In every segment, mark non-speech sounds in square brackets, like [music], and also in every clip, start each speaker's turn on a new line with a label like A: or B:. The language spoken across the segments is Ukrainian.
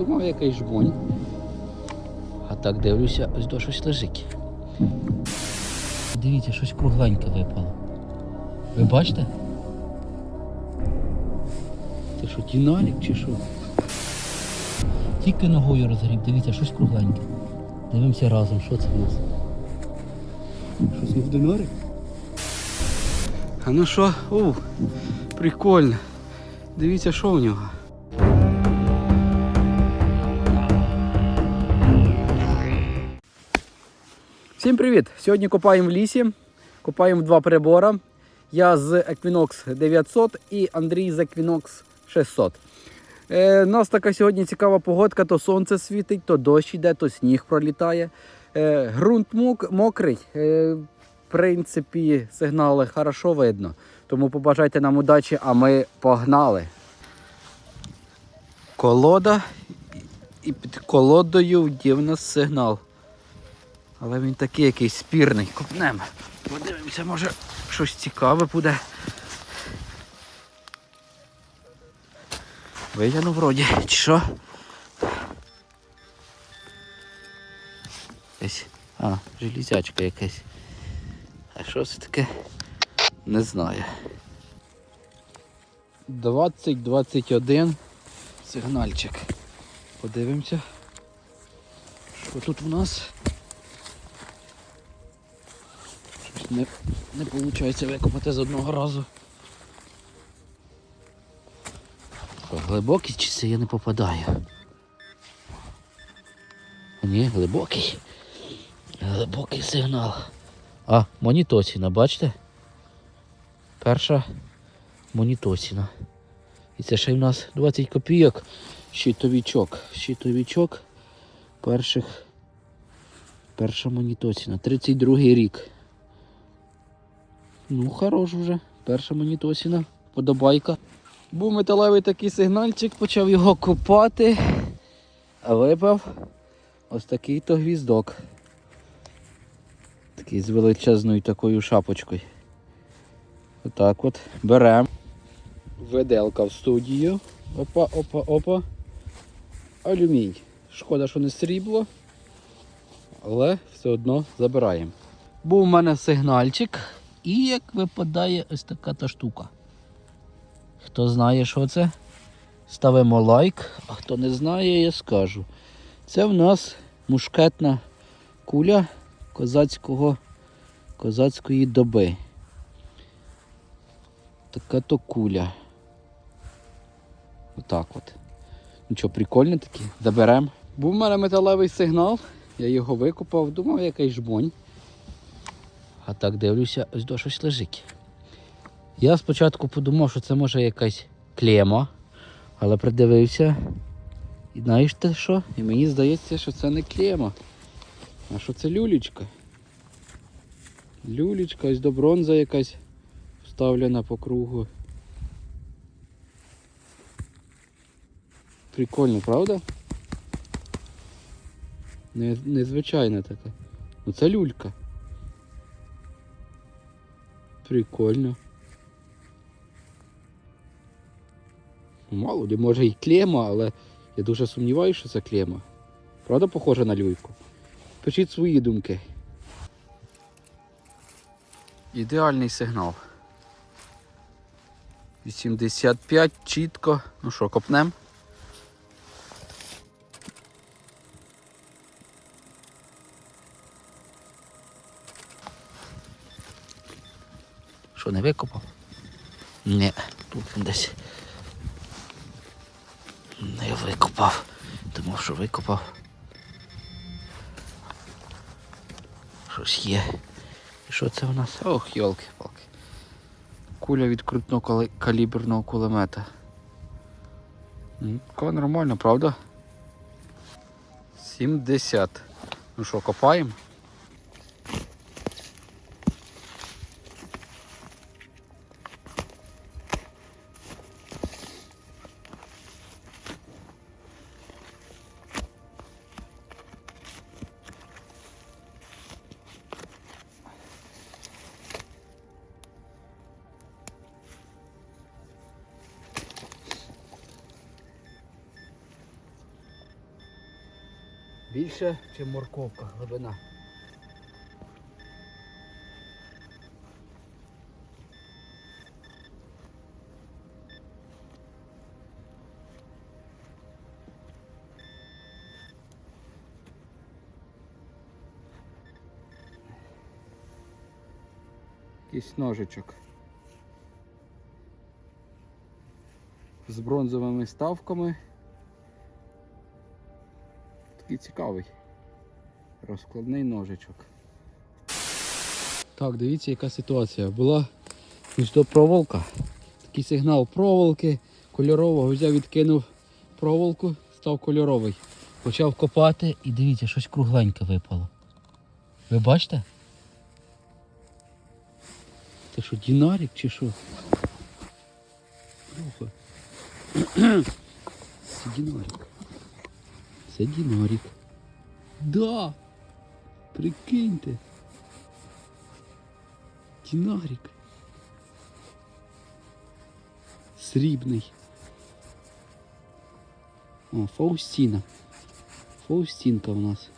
A: думав якийсь жбонь. А так дивлюся, ось до щось лежить. Дивіться, щось кругленьке випало. Ви бачите? Це що, дінарік чи що? Тільки ногою розгріб, дивіться, щось кругленьке. Дивимося разом, що це в нас. Щось не в динарик? А ну що? О, прикольно. Дивіться, що в нього. Всім привіт! Сьогодні копаємо в лісі. Копаємо два прибора. Я з Equinox 900 і Андрій з Equinox 600. Е, у нас така сьогодні цікава погодка, то сонце світить, то дощ йде, то сніг пролітає. Е, ґрунт мок, мокрий. Е, в принципі, сигнали хорошо видно. Тому побажайте нам удачі, а ми погнали. Колода. І під колодою в нас сигнал. Але він такий якийсь спірний. Копнемо. Подивимося, може щось цікаве буде. Витягну вроді, чи що? Якась. А, железячка якась. А що це таке? Не знаю. 20-21 сигнальчик. Подивимося. Що тут у нас? Не, не виходить викопати з одного разу. Глибокий чи це я не попадаю? Ні, глибокий. Глибокий сигнал. А, монітосіна, бачите? Перша монітосіна. І це ще й в нас 20 копійок. Щитовічок. Щитовічок перших. Перша монітосіна. 32 рік. Ну, хорош вже. Перша монітосіна. Подобайка. Був металевий такий сигнальчик, почав його копати, а випав ось такий то гвіздок. Такий з величезною такою шапочкою. Отак от. Беремо. Веделка в студію. Опа, опа, опа. Алюмінь. Шкода, що не срібло, але все одно забираємо. Був у мене сигнальчик, і як випадає ось така та штука. Хто знає, що це, ставимо лайк, а хто не знає, я скажу. Це в нас мушкетна куля козацького, козацької доби. Така то куля. Отак от. Ну що, прикольно такі, заберемо. Був у мене металевий сигнал, я його викопав, думав, якийсь жбонь. А так дивлюся, ось до щось лежить. Я спочатку подумав, що це може якась клема, але придивився. І знаєш те що? І мені здається, що це не клема, а що це люлічка. Люлічка, ось до бронза якась вставлена по кругу. Прикольно, правда? Не, незвичайна така. Ну це люлька. Прикольно. Мало ли, може і клема, але я дуже сумніваюся, що це клема. Правда, похожа на люльку? Пишіть свої думки. Ідеальний сигнал. 85 чітко. Ну що, копнем? Що, не викопав? Ні, тут він десь. Не викопав. Думав, що викопав. Щось є. І що це у нас? Ох, йолки-палки. Куля від крупного каліберного кулемета. Така нормально, правда? 70. Ну що, копаємо? Більше, ніж морковка, глибина. Якийсь ножичок. З бронзовими ставками. Такий цікавий. Розкладний ножичок. Так, дивіться, яка ситуація. Була ось то проволока. Такий сигнал проволоки кольорового. Взяв, відкинув проволоку, став кольоровий. Почав копати і дивіться, щось кругленьке випало. Ви бачите? Це що, дінарик чи що? [clears throat] Це. Це дінарик. Да! Прикиньте. Дінарик. Срібний. О, Фаустіна. Фаустінка у нас.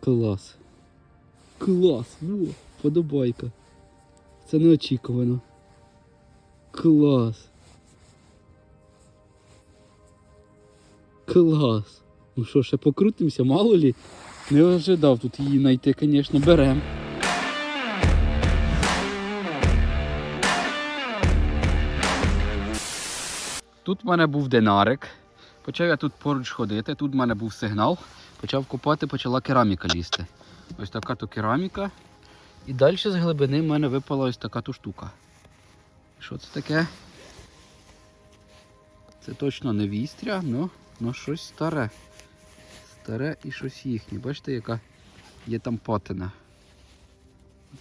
A: Клас. Клас. Во, подобайка. Це неочікувано. Клас. Клас. Ну що, ще покрутимося, мало лі? Не ожидав тут її знайти, звісно, берем. Тут в мене був динарик. Почав я тут поруч ходити, тут в мене був сигнал. Почав копати, почала кераміка лізти. Ось така то кераміка. І далі з глибини в мене випала ось така то штука. Що це таке? Це точно не вістря, ну щось старе. Старе і щось їхнє. Бачите, яка є там патина.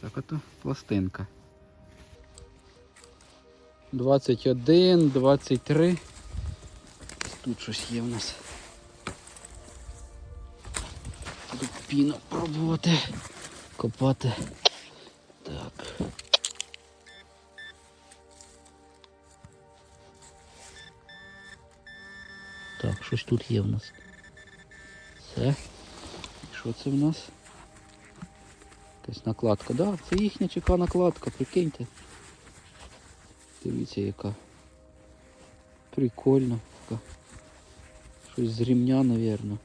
A: Така то пластинка. 21, 23. Тут щось є в нас. Тут піну пробувати, копати. Так. Так, щось тут є в нас. І Що це в нас? Якась накладка. Да, це їхня чека накладка, прикиньте. Дивіться яка. Прикольно. Така. Щось з ремня, напевно.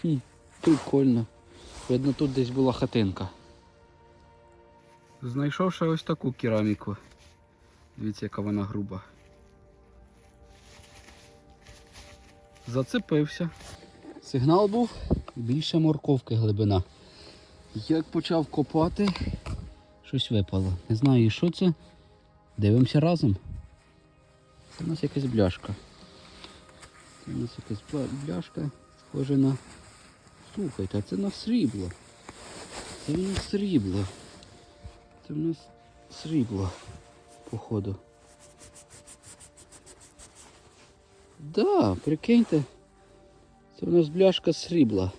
A: Хм, прикольно. Видно, тут десь була хатинка. Знайшов ще ось таку кераміку. Дивіться, яка вона груба. Зацепився. Сигнал був більше морковки глибина. Як почав копати, щось випало. Не знаю, що це. Дивимося разом. Це у нас якась бляшка. Це у нас якась бляшка, схожа на. Слухайте, а це на срібло. Це в нас срібло. Це в нас срібло, походу. Да, прикиньте. Це в нас бляшка срібла.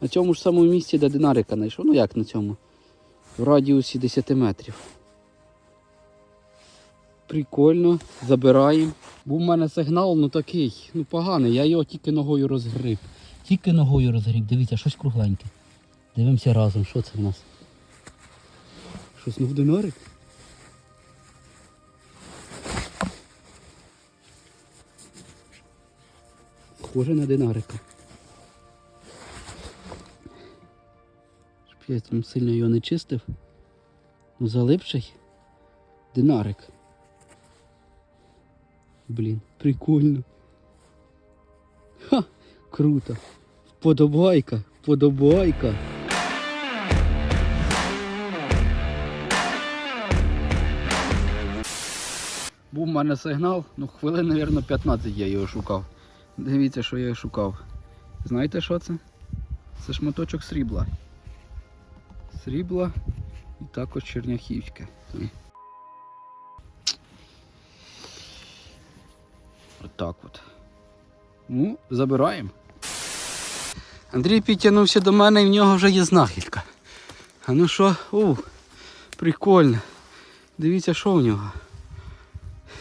A: На цьому ж самому місці, де динарика знайшов. Ну як на цьому? В радіусі 10 метрів. Прикольно, забираємо. Був у мене сигнал, ну такий, ну поганий, я його тільки ногою розгріб. Тільки ногою розгріб. Дивіться, щось кругленьке. Дивимося разом, що це в нас. Щось знов динарик? Схоже на динарика. Щоб я там сильно його не чистив. Ну залипший динарик. Блін, прикольно. Ха, круто. Вподобайка, вподобайка. Був у мене сигнал, ну хвилин, мабуть, 15 я його шукав. Дивіться, що я шукав. Знаєте що це? Це шматочок срібла. Срібла і також черняхівське. Отак от. Ну, забираємо. Андрій підтягнувся до мене і в нього вже є знахідка. А ну що, у, прикольно. Дивіться, що в нього.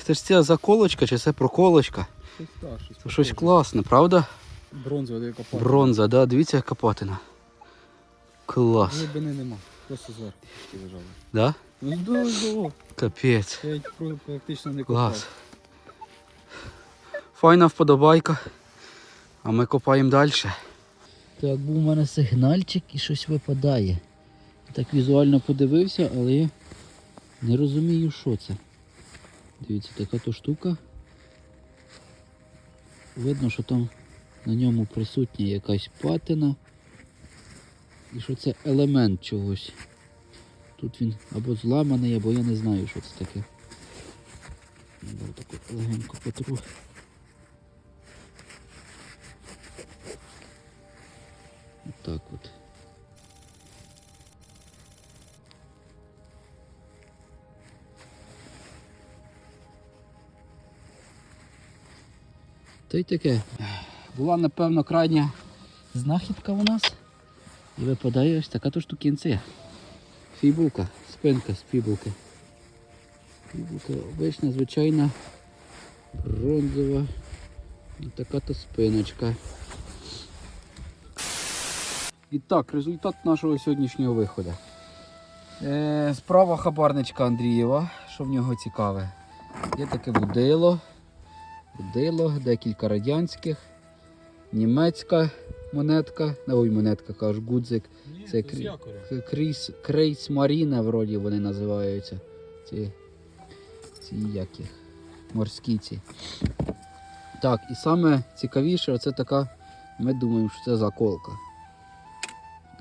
A: Це ж ця заколочка чи це проколочка.
B: Щось так, щось.
A: Це щось класне, правда?
B: Бронзова яка пара.
A: Бронза, да, дивіться, яка патина. Клас.
B: Глибини нема. Просто зверху лежали.
A: Да?
B: Ну да,
A: Капець.
B: Я їх практично не
A: Клас. Файна вподобайка. А ми копаємо далі. Так, був у мене сигнальчик і щось випадає. Так візуально подивився, але я не розумію, що це. Дивіться, така то штука. Видно, що там на ньому присутня якась патина. І що це елемент чогось. Тут він або зламаний, або я не знаю, що це таке. Таку легенько потру. Так Та й таке. Була, напевно, крайня знахідка у нас. І випадає ось така то штукінця. Фібулка, спинка з фібулки. Фібулка обична, звичайна, бронзова. І така то спиночка. І так, результат нашого сьогоднішнього виходу. Е, справа хабарничка Андрієва, що в нього цікаве. Є таке будило. Будило, декілька радянських, німецька монетка, ой, монетка кажу, гудзик.
B: Ні,
A: Це крі- Крейс, крейс Маріна, вроді вони називаються. Ці, ці як їх? Морські ці. Так, і саме цікавіше, оце така, ми думаємо, що це заколка.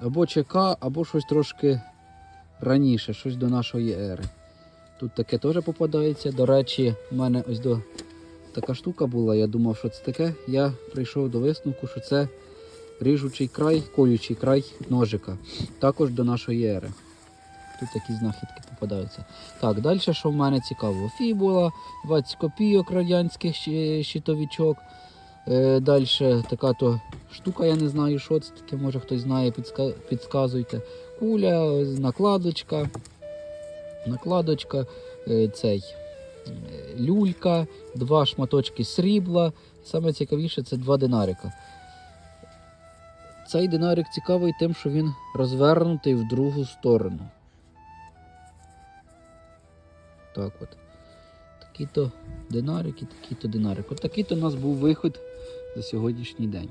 A: Або ЧК, або щось трошки раніше, щось до нашої ери. Тут таке теж попадається. До речі, в мене ось до така штука була, я думав, що це таке. Я прийшов до висновку, що це ріжучий край, колючий край ножика. Також до нашої ери. Тут такі знахідки попадаються. Так, далі, що в мене цікаво? Фібула, 20 копійок радянських щ- щитовичок. Е, далі така то штука, я не знаю, що це таке, може хтось знає, підказуйте. Куля, накладочка, накладочка, е, цей люлька, два шматочки срібла. Саме цікавіше це два динарика. Цей динарик цікавий тим, що він розвернутий в другу сторону. Так от. Такі-то динарики, такі-то динарик. От такий-то у нас був виход за сьогоднішній день.